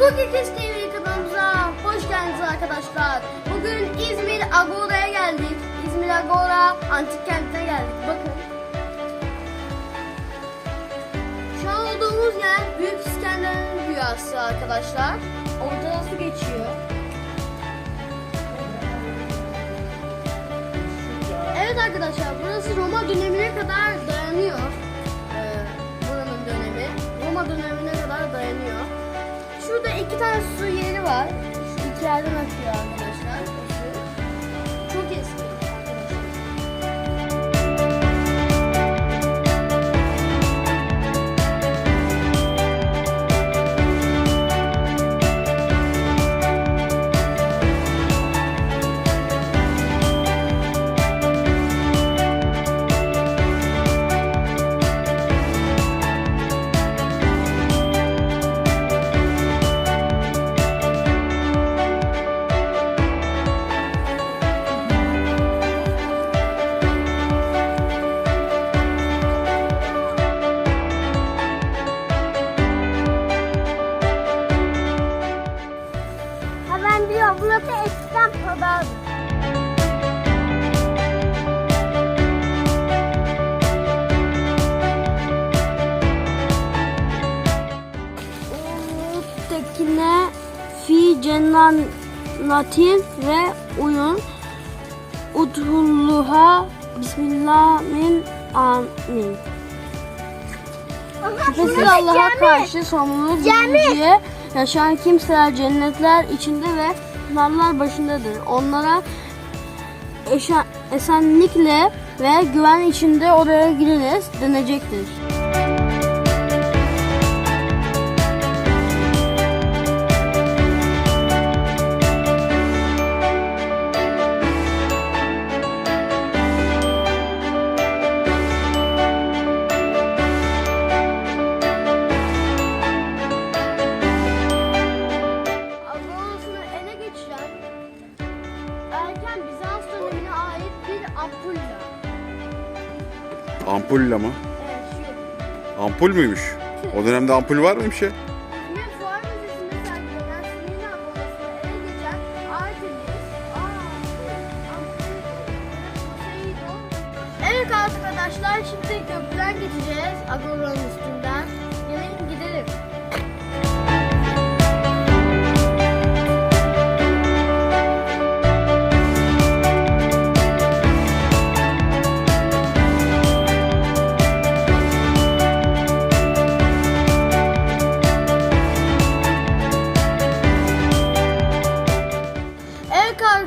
Kids TV kanalımıza hoş geldiniz arkadaşlar. Bugün İzmir Agora'ya geldik. İzmir Agora antik kentine geldik. Bakın. Şu an olduğumuz yer Büyük İskender'in rüyası arkadaşlar. Ortadan su geçiyor. Evet arkadaşlar burası Roma dönemine kadar dayanıyor. Ee, buranın dönemi. Roma dönemine kadar dayanıyor. İki tane su yeri var. Şu iki yerden akıyor Diyorum burası eskiden pazar. Tekine fi cennatin ve uyun udhulluha bismillahirrahmanirrahim. Şüphesiz Allah'a karşı sorumluluk bilinciye yaşayan kimseler cennetler içinde ve narlar başındadır. Onlara esenlikle ve güven içinde oraya giriniz denecektir. Ampulla. Ampulle mı? Evet şu. Ampul müymüş? O dönemde ampul var mıymış ya? Poseidon. Evet arkadaşlar şimdi köprüden geçeceğiz Agora'nın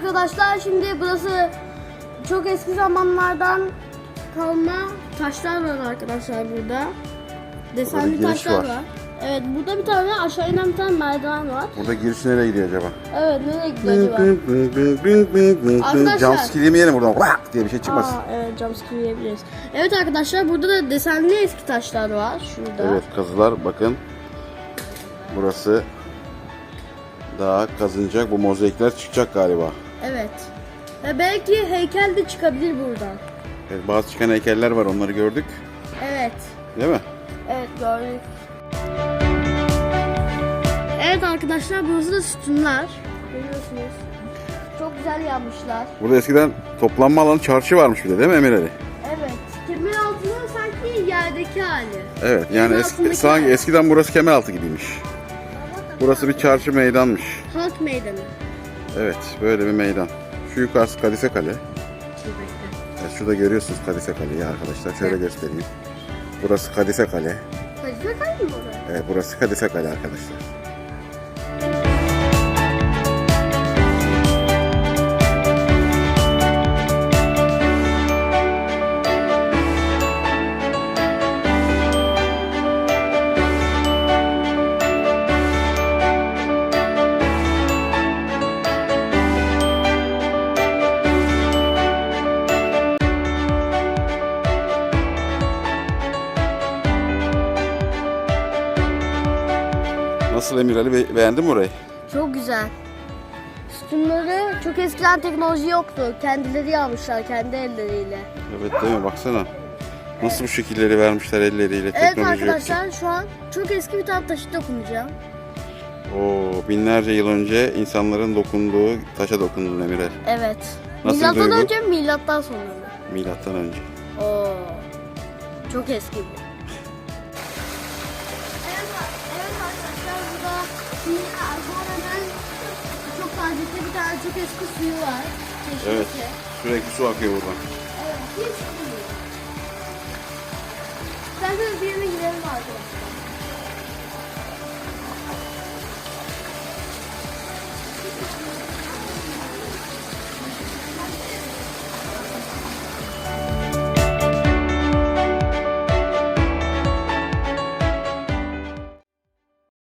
arkadaşlar şimdi burası çok eski zamanlardan kalma taşlar var arkadaşlar burada. Desenli giriş taşlar var. var. Evet burada bir tane aşağı inen bir tane merdiven var. Burada giriş nereye gidiyor acaba? Evet nereye gidiyor acaba? Arkadaşlar- Jumpscare yemeyelim buradan. Vak diye bir şey çıkmasın. Aa, evet jumpscare yiyebiliriz. Evet arkadaşlar burada da desenli eski taşlar var şurada. Evet kazılar bakın. Burası daha kazınacak. Bu mozaikler çıkacak galiba. Evet. Ve belki heykel de çıkabilir buradan. Evet, bazı çıkan heykeller var onları gördük. Evet. Değil mi? Evet gördük. Evet arkadaşlar burası da sütunlar. Görüyorsunuz. Çok güzel yapmışlar. Burada eskiden toplanma alanı çarşı varmış bir de değil mi Emir Ali? Evet. Kemer altında sanki yerdeki hali. Evet yani eski, altındaki sanki yer. eskiden burası Kemeraltı gibiymiş. Burası bir çarşı meydanmış. Halk meydanı. Evet böyle bir meydan. Şu yukarısı Kadife Kale. Evet, şurada görüyorsunuz Kadife Kale'yi arkadaşlar. Şöyle göstereyim. Burası Kadife Kale. Kadife kay mı orası? Evet, burası Kadife Kale arkadaşlar. Nasıl Emir Ali Be- beğendin mi orayı? Çok güzel. Sütunları çok eskiden teknoloji yoktu. Kendileri yapmışlar kendi elleriyle. Evet değil mi? Baksana. Nasıl bu şekilleri vermişler elleriyle Evet teknoloji arkadaşlar şu an çok eski bir tane taşı dokunacağım. Oo, binlerce yıl önce insanların dokunduğu, taşa dokunduğu demirler. Evet. Nasıl milattan duygu? önce mi milattan sonra mı? Milattan önce. Oo. Çok eski bu. Şimdi Agora'nın çok tazesi bir tane çok eski suyu var. Evet. Sürekli su akıyor buradan. Evet, hiç bilmiyorum. İsterseniz birine gidelim arkadaşlar.